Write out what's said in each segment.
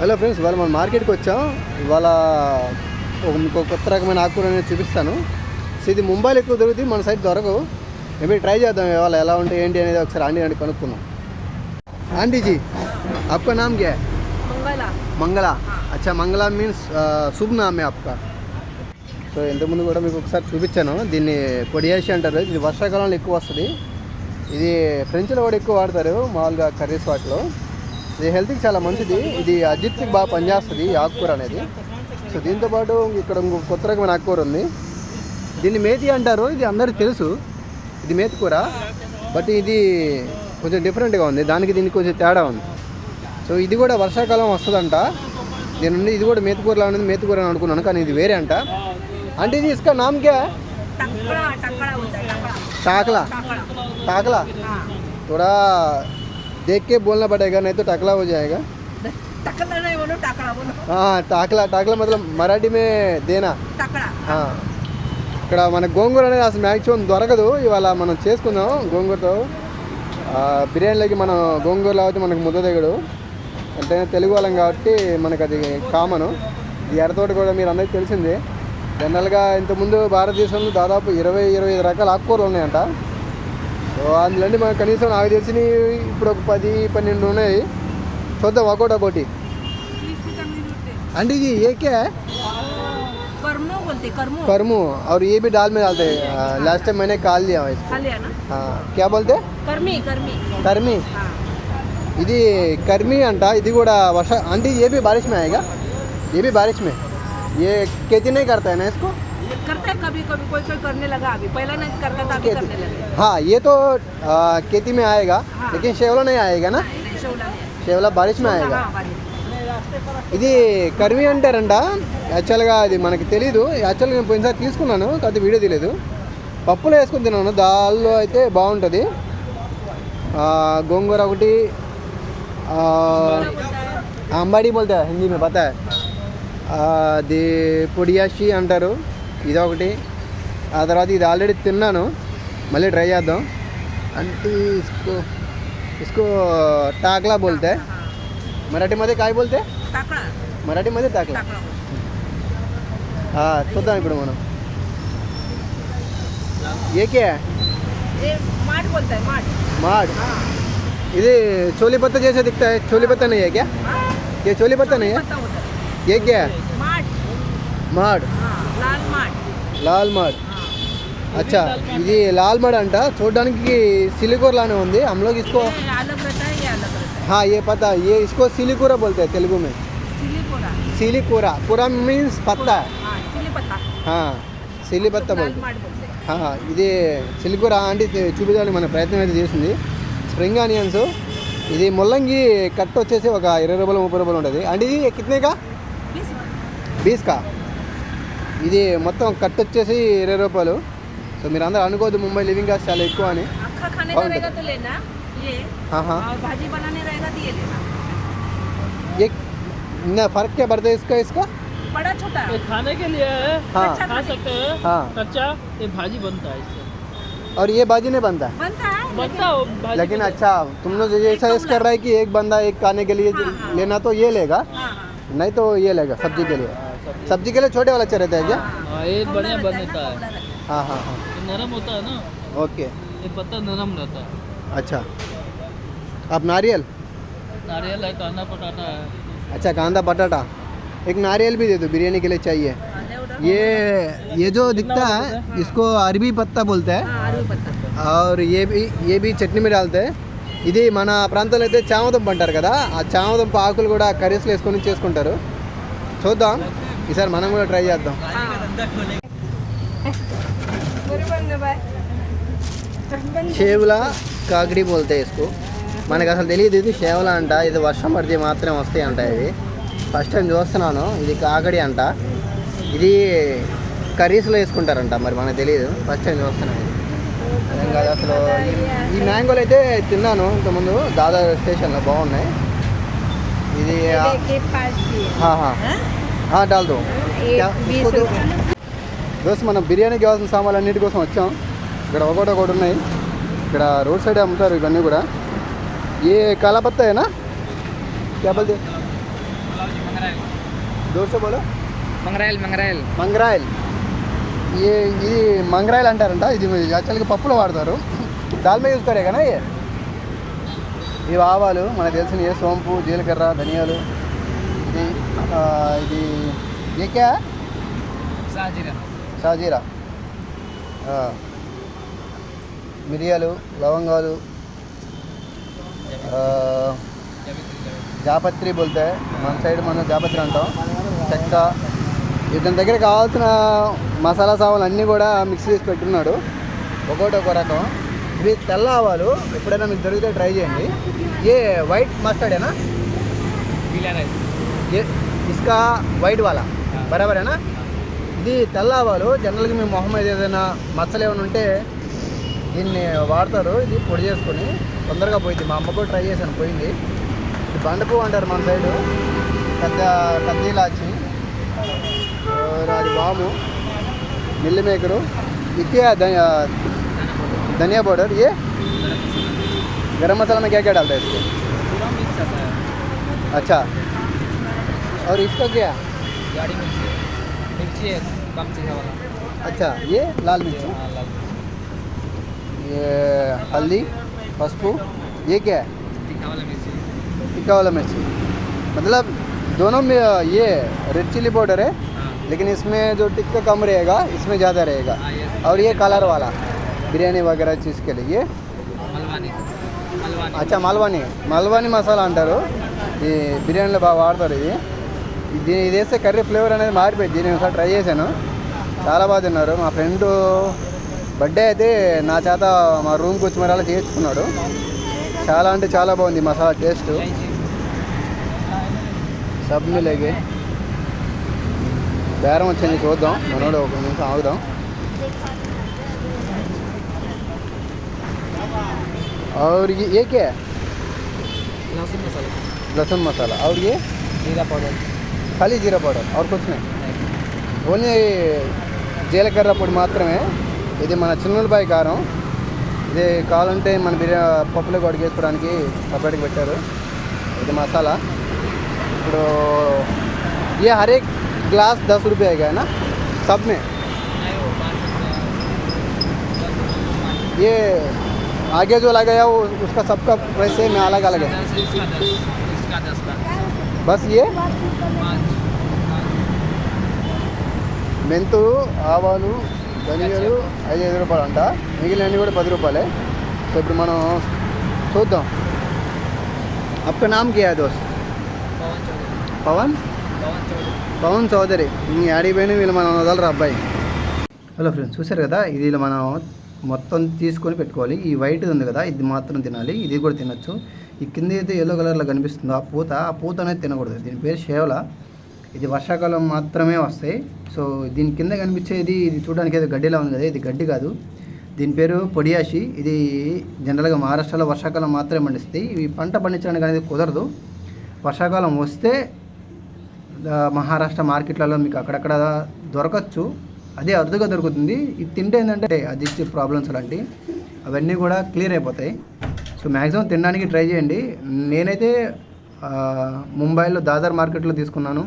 Hello friends ఇవాళ మనం మార్కెట్కి వచ్చాం ఇవాళ ఒక ఇంకో కొత్త రకమైన ఆకుకూర అనేది చూపిస్తాను సో ఇది ముంబైలో ఎక్కువ దొరుకుతుంది మన సైడ్ దొరకవు మేబీ ట్రై చేద్దాం ఇవాళ ఎలా ఉంటాయి ఏంటి అనేది ఒకసారి ఆంటీ ఆంటీ కనుక్కుందాం आंटी जी आपका नाम क्या है मंगला మంగళ అచ్చా మంగళ మీన్స్ శుభ్ నామే आपका సో ఇంతకుముందు కూడా మీకు ఒకసారి చూపించాను దీన్ని పొడియాసి అంటారు ఇది వర్షాకాలంలో ఎక్కువ వస్తుంది ఇది ఫ్రెంచ్లో కూడా ఎక్కువ వాడతారు మామూలుగా కర్రీస్ వాటిలో ఇది హెల్త్కి చాలా మంచిది. ఇది అజిత్కి బాగా పనిచేస్తుంది ఈ ఆకుకూర అనేది. సో దీంతోపాటు ఇక్కడ కొత్త రకమైన ఆకుకూర ఉంది. దీన్ని మేతి అంటారు ఇది అందరికీ తెలుసు. ఇది మేతి కూర బట్ ఇది కొంచెం డిఫరెంట్గా ఉంది. దానికి దీనికి కొంచెం తేడా ఉంది. సో ఇది కూడా వర్షాకాలం వస్తుందంట. దీని నుండి ఇది కూడా మేతికూరలా ఉన్నది మేతికూర అని అనుకున్నాను కానీ ఇది వేరే అంట. అంటే ఇది ఇసుక నామకే? తాకలా? తాకలా? కూడా टकड़ा होता है टकड़ा टाकला टकड़ा टाकला हाँ थोड़ा देख के बोलना पड़ेगा नहीं तो टाकला हो जाएगा टकला नहीं बोलो टकड़ा बोलो हाँ टाकला टाकला मतलब मराठी में देना टकड़ा ఆ. ఇక్కడ మన గోంగూర అనేది అసలు మ్యాక్సిమం దొరకదు ఇవాళ మనం చేసుకుందాం గోంగూరతో ఆ, బిర్యానీలోకి మనం గోంగూర లేకపోతే మనకు ముద్ద దిగడు అంటే తెలుగు వాళ్ళం కాబట్టి మనకు అది కామను ఈ ఎర్రతోటి కూడా మీరు అందరికీ తెలిసిందే జనరల్గా ఇంతకుముందు భారతదేశంలో దాదాపు ఇరవై ఇరవై ఐదు రకాల ఆకుకూరలు ఉన్నాయంట సో అందులో మనకు కనీసం నాకు తెలిసిన ఇప్పుడు ఒక పది పన్నెండు ఉన్నాయి చూద్దాం ఒకటి ఒకటి అంటే ఇది ఏకే कर्मो बोलते कर्मो करमू और ये भी दाल में डालते हैं लास्ट टाइम मैंने काल लिया हुआ इसको खा लिया ना हाँ, क्या बोलते कर्मी कर्मी कर्मी हाँ ఇది कर्मी అంట ఇది కూడా వర్ష అంటే ये भी बारिश में आएगा ये भी बारिश में ये खेती नहीं करता है ना इसको करता है कभी कभी कोई कोई करने लगा अभी पहला नहीं करता था अभी करने लगे हाँ ये तो आ, खेती में आएगा हाँ। लेकिन शेवला नहीं आएगा ना नहीं, शौला नहीं शेवला बारिश में आएगा हाँ, बारिश। ఇది కర్మీ అంటారంట యాక్చువల్గా అది మనకి తెలీదు యాక్చువల్గా నేను పోయినసారి తీసుకున్నాను కాదు వీడియో తెలియదు పప్పులో వేసుకుని తిన్నాను దాల్లో అయితే బాగుంటుంది ఆ, గోంగూర ఒకటి ఆ, అంబాడి బోల్తా హిందీ మే పతా హై. ఆ, అది పొడియాషి అంటారు ఇదొకటి. ఆ తర్వాత ఇది ఆల్రెడీ తిన్నాను. మళ్ళీ ట్రై చేద్దాం. అంటే ఇసుకో इसको టాక్లా బోల్తే. మరాఠీ మధ్య కాయ బోల్తే? మరాఠీ మధ్య టాక్లా. చూద్దాం ఇప్పుడు మనం. ఏకే? మాడ్ ఇది చోలీ పత్తా చేసే దిక్తా చోలీ పత్తా నయ్యా క్యా ఏ చోలీ పత్తా నయ్యా ఏ క్యా మాడ్ पत्ता होता है ये क्या है माठ माड हाँ लाल माठ లాల్ మాడ్ हाँ అచ్చా ఇది లాల్ మాడ్ అంట చూడడానికి సిలికూర లానే ఉంది हम लोग इसको ये अलग रहता है ये अलग रहता है हाँ ये पता ये इसको सिलिकूरा बोलते हैं तेलुगु में सिलीकोरा सिलिकूरा पूरा मीन्स पत्ता हाँ सिली पत्ता हाँ సిలి పత్తా लाल बोलते माठ बोलते हैं ఆహా, ఇది సిలికూర అంటే ఇది చూపించడానికి మన ప్రయత్నం అయితే చేసింది స్ప్రింగ్ ఆనియన్స్ ఇది ముల్లంగి కట్ వచ్చేసి ఒక ఇరవై రూపాయలు ముప్పై రూపాయలు ఉంటుంది అంటే ఇది కిత్నేగా बीस బీస్కా ఇది మొత్తం కట్ వచ్చేసి ఇరవై రూపాయలు సో మీరు అందరూ అనుకోవద్దు ముంబై లివింగ్ కాస్ట్ చాలా ఎక్కువ అని अक्खा खाने कौन का रहेगा तो लेना ये ఆహా और भाजी बनाने रहेगा तो ये लेना ये ना फर्क क्या पड़ता है इसका इसका बड़ा छोटा ये खाने के लिए है हाँ कच्चा खा सकते हैं हाँ कच्चा ये भाजी बनता है इससे और ये बाजी नहीं बनता बनता है बनता हो भाजी लेकिन बनता अच्छा तुम लोग ये सजेस्ट कर रहा है कि एक बंदा एक खाने के लिए हाँ, हाँ। लेना तो ये लेगा हाँ हाँ नहीं तो ये लेगा सब्जी के लिए है। हाँ, सब्जी। सब्जी के लिए छोटे वाला अच्छा रहता है क्या हाँ ये बढ़िया पाउडर बनता रहता है पाउडर रहता है। हाँ हाँ हाँ ये नरम होता है ना ओके ये पत्ता नरम रहता है अच्छा अब नारियल नारियल है कांदा पटाटा है अच्छा कांदा बटाटा एक नारियल भी दे दो बिरयानी के लिए चाहिए हाँ, ले उधर। ये ये जो दिखता है इसको अरबी पत्ता बोलते हैं हाँ अरबी पत्ता और ये भी ये भी చట్నీ మీద डालते हैं ఇది మన ప్రాంతంలో అయితే చామదుంప అంటారు కదా ఆ చామదుంప ఆకులు కూడా కర్రీస్లో వేసుకొని చేసుకుంటారు చూద్దాం ఈసారి మనం కూడా ట్రై చేద్దాం. షేవులా కాకిడి బోల్తే ఇసుకు మనకు అసలు తెలియదు ఇది షేవల అంట ఇది వర్షం పడితే మాత్రమే వస్తాయి అంట ఇవి ఫస్ట్ టైం చూస్తున్నాను ఇది కాకడి అంట. ఇది కర్రీస్లో వేసుకుంటారంట మరి మనకు తెలియదు. ఫస్ట్ టైం చూస్తున్నాను ఇది. అదేం కాదు అసలు ఈ- ఈ మ్యాంగోలు అయితే తిన్నాను ఇంతకుముందు దాదా స్టేషన్లో బాగున్నాయి. ఇది हाँ हाँ हाँ डाल दो क्या इसको दो దోస్త్ మనం బిర్యానీకి కావాల్సిన సామాన్లు అన్నిటి కోసం వచ్చాం ఇక్కడ ఒకటి ఒకటి ఉన్నాయి ఇక్కడ రోడ్ సైడ్ అమ్ముతారు ఇవన్నీ కూడా ఏ కాలాపత్తాయేనా క్యా బోల్తే దోశ బోలో मंगराइल मंगराइल మంగరాయల్ ఈ ఇది మంగరాయల్ అంటారంట ఇది యాక్చువల్గా పప్పులో వాడతారు దాల్మే యూజ్ కరే కదా ఇవి ఇవి ఆవాలు మనకు తెలిసిన ఏ సోంపు జీలకర్ర ధనియాలు ఇది ఇది ఏకే? షాజీరా మిరియాలు లవంగాలు జాపత్రి బోల్తే మన సైడ్ మనం జాపత్రి అంటాం. చెక్క ఇతని దగ్గర కావాల్సిన మసాలా సామాన్లు అన్నీ కూడా మిక్స్ చేసి పెట్టున్నాడు. ఒకటి ఒక రకం. ఇవి తెల్ల ఆవాలు. ఎప్పుడైనా మీకు దొరికితే ట్రై చేయండి. ఏ వైట్ మస్టర్డేనా బిర్యానీ राइस ఏ ఇసుకా వైట్ వాలా బరాబరేనా ఇది తెల్ల ఆవాలు జనరల్గా మీ మొహం మీద ఏదైనా మచ్చలు ఏమైనా ఉంటే దీన్ని వాడతారు ఇది పొడి చేసుకొని తొందరగా పోయింది మా అమ్మ కూడా ట్రై చేశాను పోయింది ఇది బండపు అంటారు మన సైడు పెద్ద పెద్ద ఇలాచి और అది వాము మిల్లి మేకరు ఇకే ధనియా धनिया पाउडर ये गरम मसाला में क्या क्या डालता है इसको पूरा मिक्स आता है अच्छा और इसका क्या गाड़ी मिर्ची मिर्ची है कम तीखा वाला अच्छा ये लाल मिर्च हाँ लाल ये हल्दी पसपू ये क्या है तीखा वाला मिर्ची टिक्का वाला मिर्ची मतलब दोनों में ये रेड चिली पाउडर है हाँ लेकिन इसमें जो टिक्का कम रहेगा इसमें ज़्यादा रहेगा हाँ ये और ये कलर वाला बिरयानी वगैरह चीज़ के लिए ये मलवानी मलवानी అచ్చా మల్వాని మల్వాని మసాలా అంటారు ఈ బిర్యానీలో బాగా వాడతారు ఇది ఇది ఇది వేస్తే కర్రీ ఫ్లేవర్ అనేది మారిపోయింది నేను ఒకసారి ట్రై చేశాను చాలా బాగా తిన్నారు మా ఫ్రెండ్ బర్త్డే అయితే నా చేత మా రూమ్కి వచ్చి మరి అలా చేర్చుకున్నాడు చాలా అంటే చాలా బాగుంది ఈ మసాలా టేస్ట్ సబ్ మిలేగి బేరం వచ్చింది చూద్దాం మనోడు ఒక నిమిషం ఆగుదాం और ये ये क्या है लहसुन मसाला लहसुन मसाला और ये जीरा पाउडर खाली जीरा पाउडर और कुछ नहीं ఓన్లీ జీలకర్ర పొడి మాత్రమే ఇది మన చిన్నులపాయ కారం ఇది కావాలంటే మన బిర్యా పప్పులో కూడా వేసుకోవడానికి సపరేట్గా పెట్టారు ఇది మసాలా ఇప్పుడు ये हर एक ग्लास दस रुपये का है ना सब में नहीं वो पाँच रुपया, दस रुपया, पाँच। ये आगे जो लगाया वो उसका सबका प्राइस सेम है अलग अलग है बस ये पाँच पाँच। మెంతు ఆవాలు ధనియాలు ఐదు ఐదు రూపాయలు అంట మిగిలినవి కూడా పది రూపాయలే సో ఇప్పుడు మనం చూద్దాం అప్ప నామ్ కియా దోస్త్ पवन పవన్ चौधरी पवन चौधरी పవన్ చౌదరి ఈ ఆడిపోయిన వీళ్ళు మనం వదలరు అబ్బాయి హలో ఫ్రెండ్స్ చూసారు కదా ఇది ఇలా మనం మొత్తం తీసుకొని పెట్టుకోవాలి ఈ వైట్ ఉంది కదా ఇది మాత్రం తినాలి ఇది కూడా తినొచ్చు ఈ కింద అయితే ఎల్లో కలర్లో కనిపిస్తుందో. ఆ పూత ఆ పూత అనేది తినకూడదు. దీని పేరు షేవల ఇది వర్షాకాలం మాత్రమే వస్తాయి. సో దీని కింద కనిపించేది ఇది చూడడానికి ఏదో గడ్డిలా ఉంది కదా ఇది గడ్డి కాదు. దీని పేరు పొడియాషి. ఇది జనరల్గా మహారాష్ట్రలో వర్షాకాలం మాత్రమే పండిస్తాయి ఇవి పంట పండించడానికి అనేది కుదరదు. వర్షాకాలం వస్తే మహారాష్ట్ర మార్కెట్లలో మీకు అక్కడక్కడ దొరకచ్చు. అదే అరుదుగా దొరుకుతుంది. ఇది తింటే ఏంటంటే అదిష్టి ప్రాబ్లమ్స్ అలాంటివి అవన్నీ కూడా క్లియర్ అయిపోతాయి. సో మ్యాక్సిమం తినడానికి ట్రై చేయండి. నేనైతే ముంబైలో దాదర్ మార్కెట్లో తీసుకున్నాను.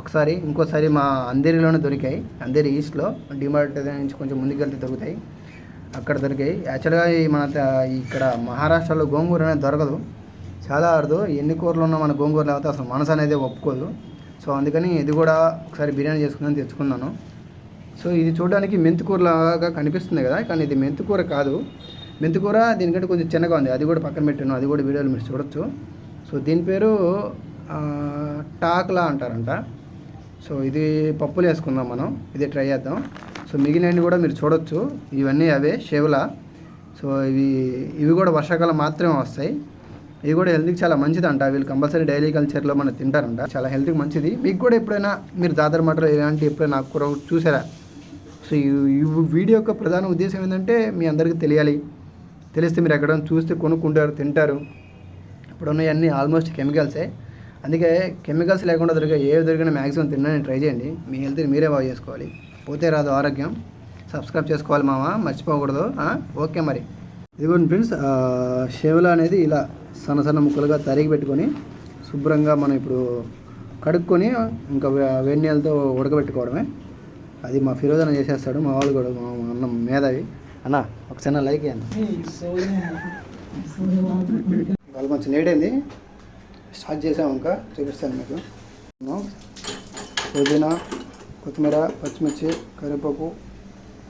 ఒకసారి ఇంకోసారి మా అంధేరిలోనే దొరికాయి. అంధేరి ఈస్ట్లో డిమార్ట్ నుంచి కొంచెం ముందుకెళ్తే దొరుకుతాయి. అక్కడ దొరికాయి. యాక్చువల్గా మన ఇక్కడ మహారాష్ట్రలో గోంగూర అనేది దొరకదు. చాలా అరుదు. ఎన్ని కూరలు ఉన్నా మన గోంగూర లేకపోతే అసలు మనసు అనేది ఒప్పుకోదు. సో అందుకని ఇది కూడా ఒకసారి బిర్యానీ చేసుకుందని తెచ్చుకున్నాను. సో ఇది చూడడానికి మెంతికూర లాగా కనిపిస్తుంది కదా. కానీ ఇది మెంతికూర కాదు. మెంతికూర దీనికంటే కొంచెం చిన్నగా ఉంది. అది కూడా పక్కన పెట్టాను. అది కూడా వీడియోలు మీరు చూడొచ్చు. సో దీని పేరు టాక్లా అంటారంట. సో ఇది పప్పులు వేసుకుందాం మనం. ఇది ట్రై చేద్దాం. సో మిగిలినవి కూడా మీరు చూడొచ్చు. ఇవన్నీ అవే షేవులా. సో ఇవి ఇవి కూడా వర్షాకాలం మాత్రమే వస్తాయి. ఇవి కూడా హెల్త్కి చాలా మంచిది అంట వీళ్ళు కంపల్సరీ డైలీ కల్చర్లో మనం తింటారంట. చాలా హెల్త్కి మంచిది. మీకు కూడా ఎప్పుడైనా మీరు దాదాపు మటర్ ఇలాంటి ఎప్పుడైనా కూర చూసారా? సో ఈ వీడియో యొక్క ప్రధాన ఉద్దేశం ఏంటంటే మీ అందరికీ తెలియాలి. తెలిస్తే మీరు ఎక్కడ చూస్తే కొనుక్కుంటారు తింటారు. ఇప్పుడున్నవన్నీ ఆల్మోస్ట్ కెమికల్సే అందుకే కెమికల్స్ లేకుండా దొరికే ఏవి దొరికినా మ్యాక్సిమం తినడానికి ట్రై చేయండి. మీ హెల్త్ని మీరే బాగు చేసుకోవాలి. పోతే రాదు ఆరోగ్యం. సబ్స్క్రైబ్ చేసుకోవాలి మామ మర్చిపోకూడదు. ఓకే మరి. ఇదిగోండి ఫ్రెండ్స్ షేవల అనేది ఇలా సన్న సన్న ముక్కలుగా తరిగి పెట్టుకొని శుభ్రంగా మనం ఇప్పుడు కడుక్కొని ఇంకా వే- వేడి నీళ్ళతో ఉడకబెట్టుకోవడమే. అది మా ఫిరోజన చేసేస్తాడు మా వాళ్ళు కూడా మా మా అన్న మేధావి. అన్న ఒక చిన్న లైక్ అన్న వాళ్ళు కొంచెం లేట్ అయింది. స్టార్ట్ చేసాము ఇంకా చూపిస్తాను మీకు. పుదీనా కొత్తిమీర పచ్చిమిర్చి కరివేపాకు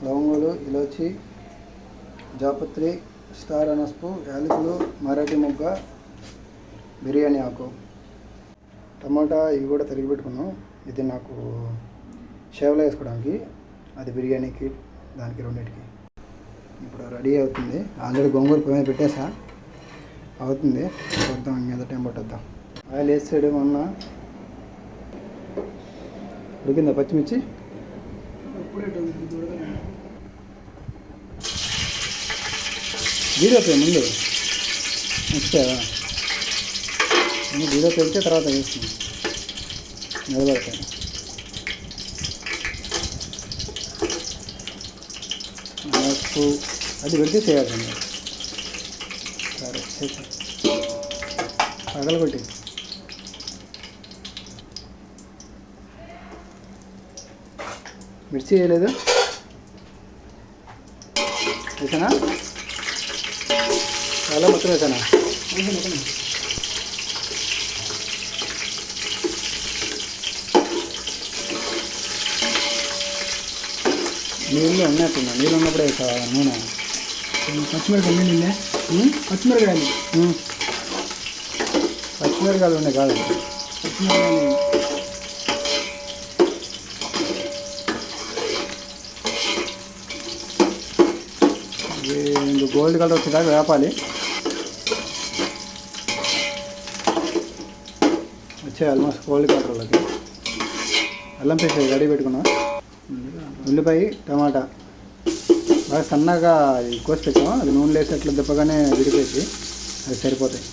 లవంగాలు ఇలాచి జాపత్రి స్టార్ అనస్పు యాలకులు మరాఠీ మొగ్గ బిర్యానీ ఆకు. టమాటా ఇవి కూడా తరిగి పెట్టుకున్నాం. ఇది నాకు షేవలో వేసుకోవడానికి. అది బిర్యానీకి దానికి రెండింటికి. ఇప్పుడు రెడీ అవుతుంది. ఆల్రెడీ గోంగూర పొయ్యి పెట్టేసా. అవుతుంది. చూద్దాం ఇంకేదో టైం పట్టొద్దాం. ఆయిల్ వేసాడు మొన్న ఉడికిందా పచ్చిమిర్చి? జీరో పే ముందు. నేను జీరో పెడితే తర్వాత వేస్తుంది నిలబడతాను. నాకు అది పెడితే చేయాలి. సరే పగలగొట్టి. మిర్చి వేయలేదు? వేసానా? చాలా మొత్తం వేసానా? నీళ్ళు ఉన్నట్టున్నా నీళ్ళు ఉన్నప్పుడే కావాలి నూనె? పచ్చిమిరకాయలు నిన్నే? పచ్చిమిరకాయలు. పచ్చిమిరకాయలు ఉండే కాదు. పచ్చిమిరకాయలు ఇది గోల్డ్ కలర్ వచ్చేదాకా వేపాలి వచ్చే ఆల్మోస్ట్ గోల్డ్ కలర్లోకి అల్లం పేస్ట్ రెడీ పెట్టుకున్నా ఉల్లిపాయ టమాటా. బాగా సన్నగా అది కోసి పెట్టాము? అది నూనె వేసేట్లు దెబ్బగానే విడిపోయింది అది సరిపోతాయి.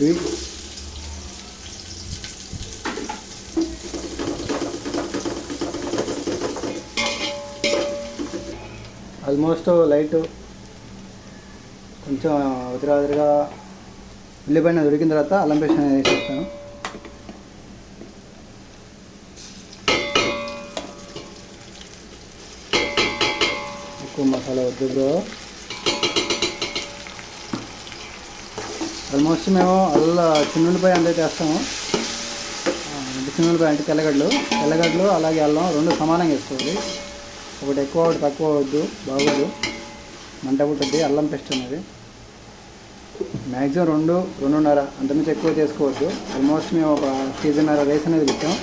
ఇవి. ఆల్మోస్ట్ లైట్ కొంచెం ఉదిరాదిరిగా ఉల్లిపాయన ఉడికిన తర్వాత అల్లం పేస్ట్ వేసేస్తాను ఎక్కువ మసాలా వద్దు బ్రో. ఆల్మోస్ట్ మేము అలా చిన్నుల్లిపాయ అంతే చేస్తాము. ఆ, అంటే తెల్లగడ్డలు. తెల్లగడ్డలు అలాగే అల్లం రెండు సమానంగా వేసుకోవాలి. ఒకటి ఎక్కువ ఒకటి తక్కువ వద్దు బాగోదు. మంట పుట్టుద్ది అల్లం పెస్ట్ అనేది. మ్యాక్సిమం రెండు రెండున్నర అంతమించి ఎక్కువ చేసుకోవద్దు. ఆల్మోస్ట్ మేము ఒక కేజీన్నర రైస్ అనేది పెట్టాం.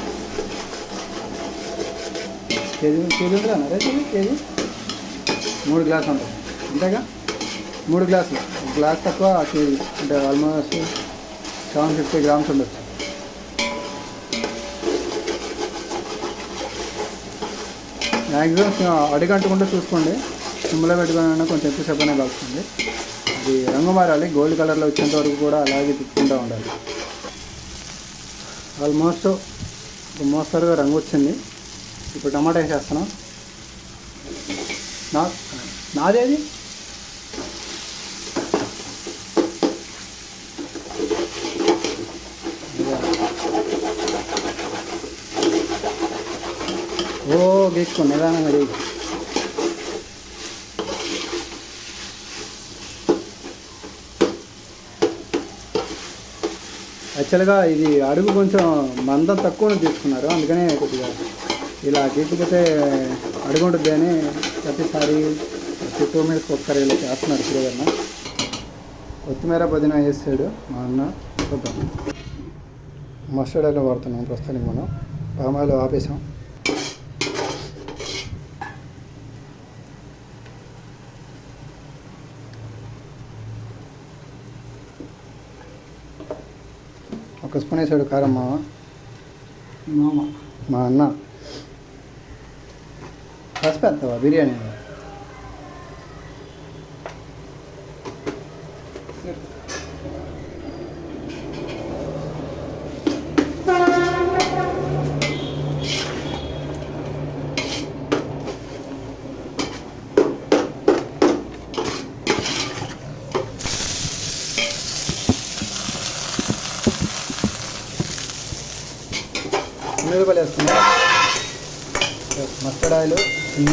కేజీ కేజీ ఉంటుందా రైస్ కేజీ? మూడు గ్లాసులు ఉంటుంది అంతేగా? మూడు గ్లాసులు. ఒక గ్లాస్ తక్కువ అంటే ఆల్మోస్ట్ సెవెన్ ఫిఫ్టీ గ్రామ్స్ ఉండొచ్చు. మ్యాక్సిమం అడిగంటకుండా చూసుకోండి. సిమ్లో పెట్టుకున్నా కొంచెం ఎక్కువసేపు అనేది వస్తుంది అది రంగు మారాలి. గోల్డ్ కలర్లో వచ్చేంత వరకు కూడా అలాగే తిప్పుకుంటూ ఉండాలి. ఆల్మోస్ట్ ఒక మోస్తరుగా రంగు వచ్చింది. ఇప్పుడు టమాటా వేసేస్తున్నాం. నా నాదేది? ఓ గీసుకో నిదానంగా దిగు యాక్చువల్గా ఇది అడుగు కొంచెం మందం తక్కువ తీసుకున్నారు అందుకనే కొద్దిగా ఇలా గీకపోతే అడుగు ఉంటుంది అని ప్రతిసారి ప్రతి టూ మినిట్స్ ఒకసారి ఇలా చేస్తున్నారు కొత్తిమీర పుదీనా వేసాడు మా అన్న. చూద్దాం. మస్టర్డ్ ఆయిల్ వాడుతున్నాం ప్రస్తుతానికి మనం. పామాయిల్ ఆపేసాం. ఒక స్పూన్ వేసాడు కారం మామ. మామ. మా అన్న. పసుపు వేస్తావా? బిర్యానీ.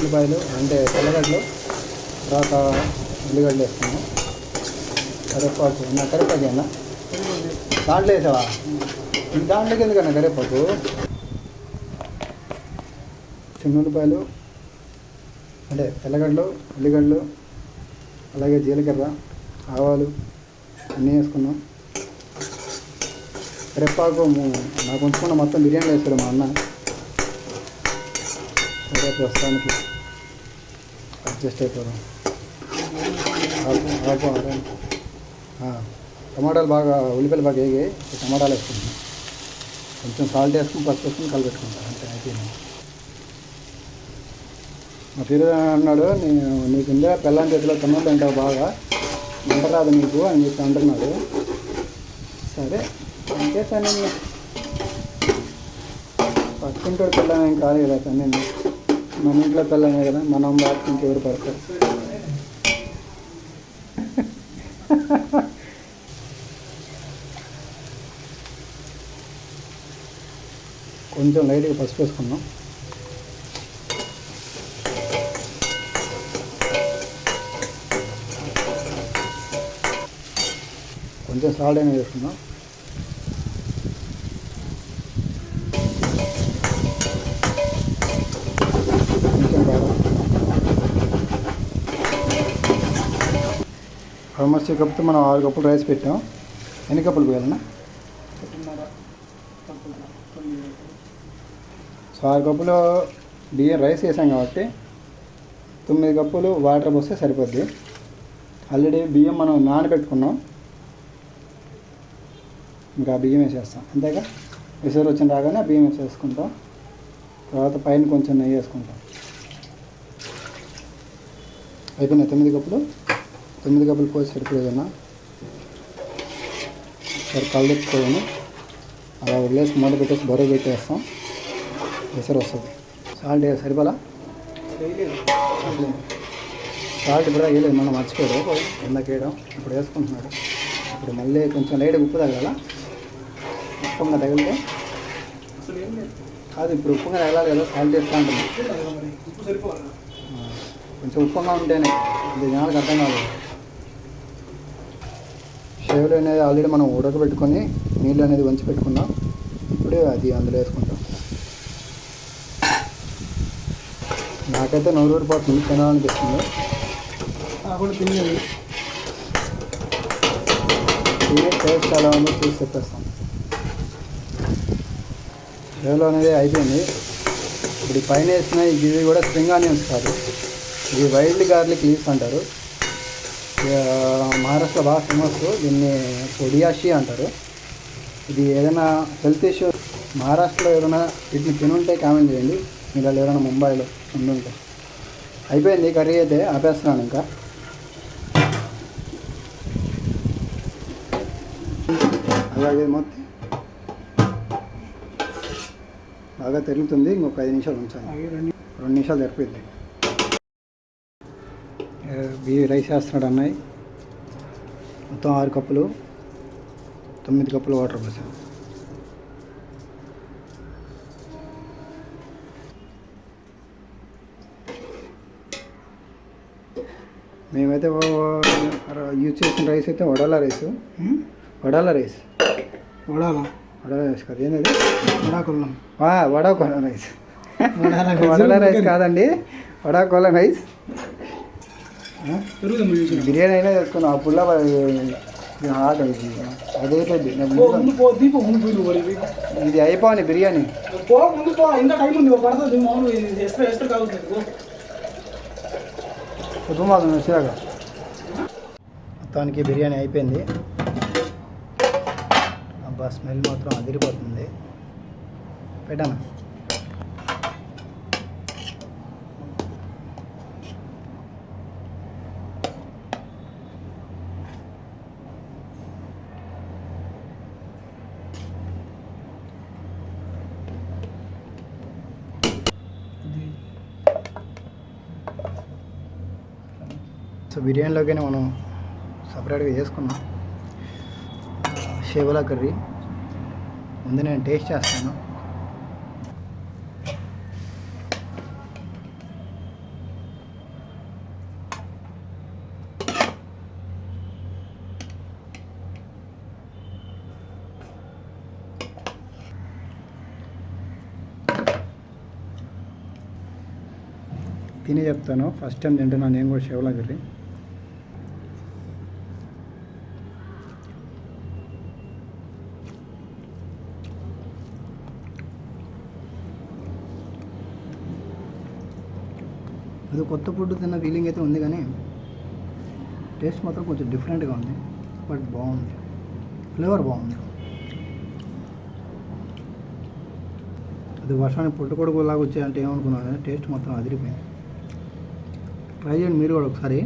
ఉల్లిపాయలు అంటే తెల్లగడ్డలు తర్వాత ఉల్లిగడ్డలు వేసుకున్నాం. కరివేపాకు నా కరివేపాకు అన్న. దాంట్లో వేసావా? దాంట్లోకి ఎందుకన్నా కరివేపాకు? చిన్న ఉల్లిపాయలు అంటే తెల్లగడ్డలు ఉల్లిగడ్డలు అలాగే జీలకర్ర ఆవాలు అన్నీ వేసుకున్నాం. కరివేపాకు నాకు ఉంచుకున్న మొత్తం బిర్యానీ వేసారు మా అన్న. రేపు ప్రస్తుతానికి అడ్జస్ట్ అయిపోదాం టమాటాలు బాగా ఉల్లిపాయలు బాగా వేగాయి టమాటాలు వేసుకుంటున్నాం. కొంచెం సాల్ట్ వేసుకుని పసుపు వేసుకుని కలిపెట్టుకుంటాను అంతే అయిపోయింది. మా తీరు అన్నాడు నేను నీకు ఇందా పెళ్ళాం చేతిలో తిన్నది అంటావు బాగా వంట రాదు నీకు అని చెప్పి అంటున్నాడు. సరే అంతే తను పక్కింటోడు పిల్లం ఏం కాదు కదా తను మన ఇంట్లో పిల్లమే కదా మనం బాగా ఇంకెవరు పడతారు కొంచెం లైట్గా పసుపు వేసుకున్నాం కొంచెం సాల్ట్ అయినా వేసుకుందాం కొంచెం కారం ఆల్మోస్ట్ కప్పు మనం ఆరు కప్పులు రైస్ పెట్టాం. ఎన్ని కప్పులు పోయాలన్నా? సో ఆరు కప్పులు బియ్యం రైస్ వేసాం కాబట్టి తొమ్మిది కప్పులు వాటర్ పోస్తే సరిపోద్ది. ఆల్రెడీ బియ్యం మనం నానబెట్టుకున్నాం. ఇంకా బియ్యం వేసేస్తాం. అంతేగా? విసరు వచ్చిన రాగానే బియ్యం వేసేసుకుంటాం. తర్వాత పైన కొంచెం నెయ్యి వేసుకుంటాం. అయిపోయినాయి తొమ్మిది కప్పులు. తొమ్మిది కప్పులు పోసి సరిపోయేదన్నా సరే కలుపుకోవాలి అలా వదిలేసి మూట పెట్టేసి బరువు పెట్టేస్తాం. విసురు వస్తుంది. సాల్ట్ సరిపోలా? సాల్ట్ కూడా వేయలేదు. మనం మర్చిపోయాడు. కిందకి వేయడం. ఇప్పుడు వేసుకుంటున్నాడు. ఇప్పుడు మళ్ళీ కొంచెం లైట్ ఉప్పు తగలాల? ఉప్పుగా తగిలితే? కాదు ఇప్పుడు ఉప్పుగా తగలాలి కదా. సాల్ట్ వేస్తా ఉంటుంది కొంచెం ఉప్పుగా ఉంటేనే. ఇది జనాలకు అర్థం కాదు. షేవులు అనేది ఆల్రెడీ మనం ఉడకబెట్టుకొని నీళ్ళు అనేది వంచి పెట్టుకున్నాం. ఇప్పుడు అది అందులో వేసుకుంటాం. నాకైతే నూరు ఊరిపోతుంది తినాలనిపిస్తుంది. కూడా తినేది. తినే టేస్ట్ ఎలా ఉందో చూసి చెప్పేస్తాం. షేవులు అనేది అయిపోయింది. ఇప్పుడు పైన వేసిన గివి కూడా స్ప్రింగ్ ఆనియన్స్ కాదు. ఇది వైల్డ్ గార్లిక్ లీవ్స్ అంటారు. మహారాష్ట్ర బాగా ఫేమస్ దీన్ని పొడియాషి అంటారు. ఇది ఏదైనా హెల్త్ ఇష్యూ మహారాష్ట్రలో ఏదైనా వీటిని తినుంటే కామెంట్ చేయండి. మీరు ఏదైనా ఎవరైనా ముంబైలో ఉండుంటే. అయిపోయింది కర్రీ అయితే ఆపేస్తున్నాను ఇంకా. అలాగే మొత్తం బాగా తిరుగుతుంది ఇంకొక ఐదు నిమిషాలు ఉంచాలి. రెండు నిమిషాలు సరిపోయింది. బియ్య రైస్ వేస్తున్నాడు అన్నయ్య. మొత్తం ఆరు కప్పులు తొమ్మిది కప్పులు వాటర్ పోసాం. మేమైతే యూజ్ చేసిన రైస్ అయితే వడాల రైస్. వడాల రైస్. వడాలా? వడాల రైస్ కదా. ఏంటది వడాకున్నాం వడా కొల రైస్. వడాల రైస్. కాదండి. వడా కొల రైస్. బిర్యానీ అయినా చేసుకున్నాం ముందు పోయి నువ్వు పోయి. ఇది అయిపోయింది బిర్యానీ. వచ్చాక మొత్తానికి బిర్యానీ అయిపోయింది. అబ్బా స్మెల్ మాత్రం అదిరిపోతుంది. పెట్టాను? సో బిర్యానీలోకైనా మనం సపరేట్గా చేసుకున్నాం. షేవలా కర్రీ. ముందు నేను టేస్ట్ చేస్తాను. తిని చెప్తాను. ఫస్ట్ టైం తింటున్నాను నేను కూడా షేవలా కర్రీ. ఏదో కొత్త ఫుడ్ తిన్న ఫీలింగ్ అయితే ఉంది కానీ టేస్ట్ మాత్రం కొంచెం డిఫరెంట్గా ఉంది. బట్ బాగుంది. ఫ్లేవర్ బాగుంది. అది వర్షానికి పుట్టుకొడుకులాగా వచ్చాయంటే ఏమనుకున్నాను కానీ టేస్ట్ మాత్రం అదిరిపోయింది. ట్రై చేయండి మీరు కూడా ఒకసారి.